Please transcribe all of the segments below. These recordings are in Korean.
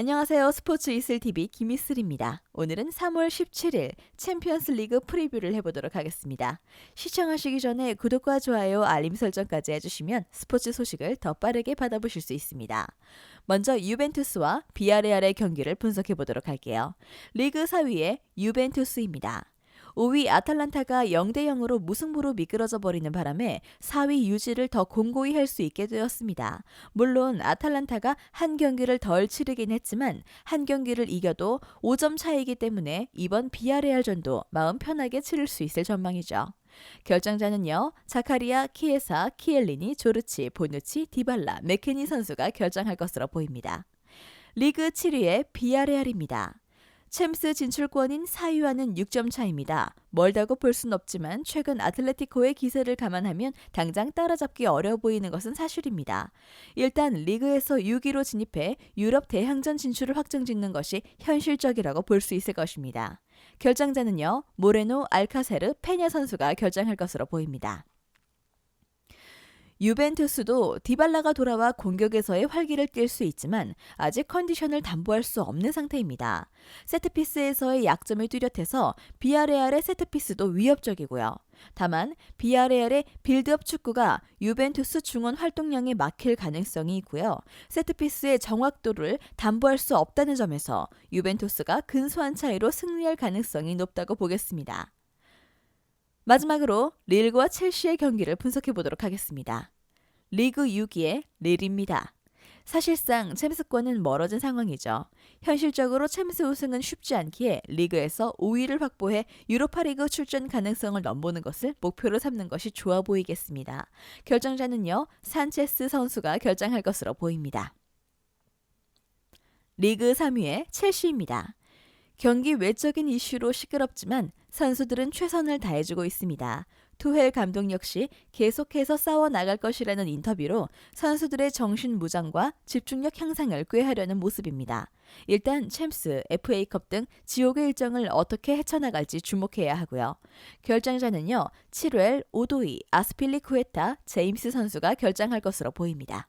안녕하세요. 스포츠 이슬 TV 김이슬입니다. 오늘은 3월 17일 챔피언스 리그 프리뷰를 해보도록 하겠습니다. 시청하시기 전에 구독과 좋아요, 알림 설정까지 해주시면 스포츠 소식을 더 빠르게 받아보실 수 있습니다. 먼저 유벤투스와 비아레알의 경기를 분석해 보도록 할게요. 리그 4위의 유벤투스입니다. 5위 아탈란타가 0대 0으로 무승부로 미끄러져 버리는 바람에 4위 유지를 더 공고히 할 수 있게 되었습니다. 물론 아탈란타가 한 경기를 덜 치르긴 했지만 한 경기를 이겨도 5점 차이기 때문에 이번 비아레알전도 마음 편하게 치를 수 있을 전망이죠. 결정자는요. 자카리아, 키에사, 키엘리니, 조르치, 보누치, 디발라, 메케니 선수가 결정할 것으로 보입니다. 리그 7위의 비아레알입니다. 챔스 진출권인 4위와는 6점 차입니다. 멀다고 볼 순 없지만 최근 아틀레티코의 기세를 감안하면 당장 따라잡기 어려워 보이는 것은 사실입니다. 일단 리그에서 6위로 진입해 유럽 대항전 진출을 확정짓는 것이 현실적이라고 볼 수 있을 것입니다. 결정자는요. 모레노, 알카세르, 페냐 선수가 결정할 것으로 보입니다. 유벤투스도 디발라가 돌아와 공격에서의 활기를 띨 수 있지만 아직 컨디션을 담보할 수 없는 상태입니다. 세트피스에서의 약점이 뚜렷해서 비아레알의 세트피스도 위협적이고요. 다만 비아레알의 빌드업 축구가 유벤투스 중원 활동량에 막힐 가능성이 있고요. 세트피스의 정확도를 담보할 수 없다는 점에서 유벤투스가 근소한 차이로 승리할 가능성이 높다고 보겠습니다. 마지막으로 릴과 첼시의 경기를 분석해 보도록 하겠습니다. 리그 6위의 릴입니다. 사실상 챔스권은 멀어진 상황이죠. 현실적으로 챔스 우승은 쉽지 않기에 리그에서 5위를 확보해 유로파리그 출전 가능성을 넘보는 것을 목표로 삼는 것이 좋아 보이겠습니다. 결정자는요, 산체스 선수가 결정할 것으로 보입니다. 리그 3위의 첼시입니다. 경기 외적인 이슈로 시끄럽지만 선수들은 최선을 다해주고 있습니다. 투헬 감독 역시 계속해서 싸워 나갈 것이라는 인터뷰로 선수들의 정신 무장과 집중력 향상을 꾀하려는 모습입니다. 일단 챔스, FA컵 등 지옥의 일정을 어떻게 헤쳐나갈지 주목해야 하고요. 결정자는요. 7웰, 오도이, 아스필리쿠에타, 제임스 선수가 결정할 것으로 보입니다.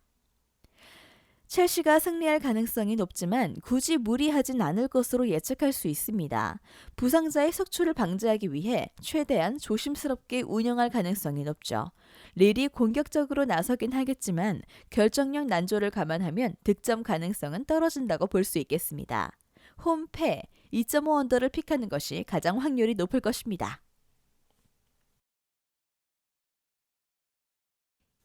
첼시가 승리할 가능성이 높지만 굳이 무리하진 않을 것으로 예측할 수 있습니다. 부상자의 속출을 방지하기 위해 최대한 조심스럽게 운영할 가능성이 높죠. 릴이 공격적으로 나서긴 하겠지만 결정력 난조를 감안하면 득점 가능성은 떨어진다고 볼 수 있겠습니다. 홈패 2.5 언더를 픽하는 것이 가장 확률이 높을 것입니다.